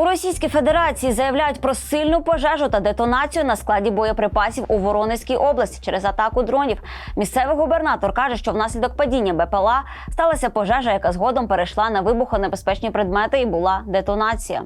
У Російській Федерації заявляють про сильну пожежу та детонацію на складі боєприпасів у Воронезькій області через атаку дронів. Місцевий губернатор каже, що внаслідок падіння БПЛА сталася пожежа, яка згодом перейшла на вибухонебезпечні предмети і була детонація.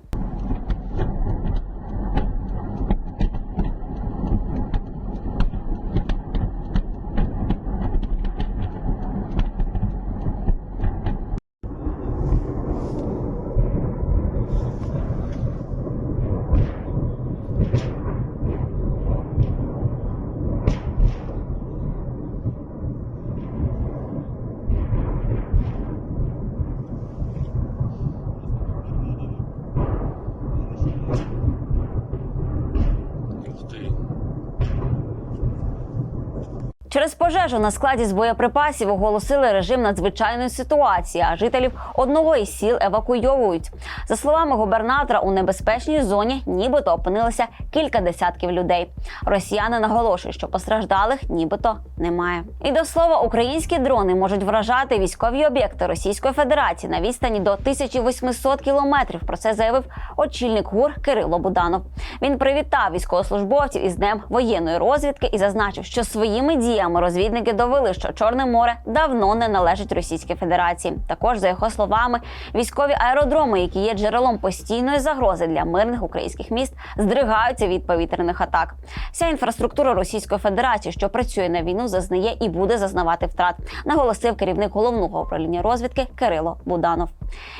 Через пожежу на складі з боєприпасів оголосили режим надзвичайної ситуації, а жителів одного із сіл евакуйовують. За словами губернатора, у небезпечній зоні нібито опинилося кілька десятків людей. Росіяни наголошують, що постраждалих нібито немає. І до слова, українські дрони можуть вражати військові об'єкти Російської Федерації на відстані до 1800 кілометрів. Про це заявив очільник ГУР Кирило Буданов. Він привітав військовослужбовців із днем воєнної розвідки і зазначив, що своїми діями розвідники довели, що Чорне море давно не належить Російській Федерації. Також за його словами, військові аеродроми, які є джерелом постійної загрози для мирних українських міст, здригаються від повітряних атак. Вся інфраструктура Російської Федерації, що працює на війну, зазнає і буде зазнавати втрат, наголосив керівник головного управління розвідки Кирило Буданов.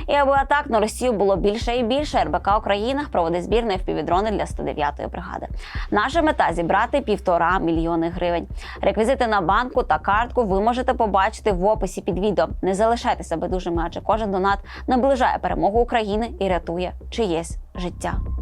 І аби атак на Росію було більше і більше, РБК Україна проводить збір на впівдрони для 109-ї бригади. Наша мета зібрати півтора мільйони гривень. Реквізити на банку та картку ви можете побачити в описі під відео. Не залишайтеся байдужими, адже кожен донат наближає перемогу України і рятує чиєсь життя.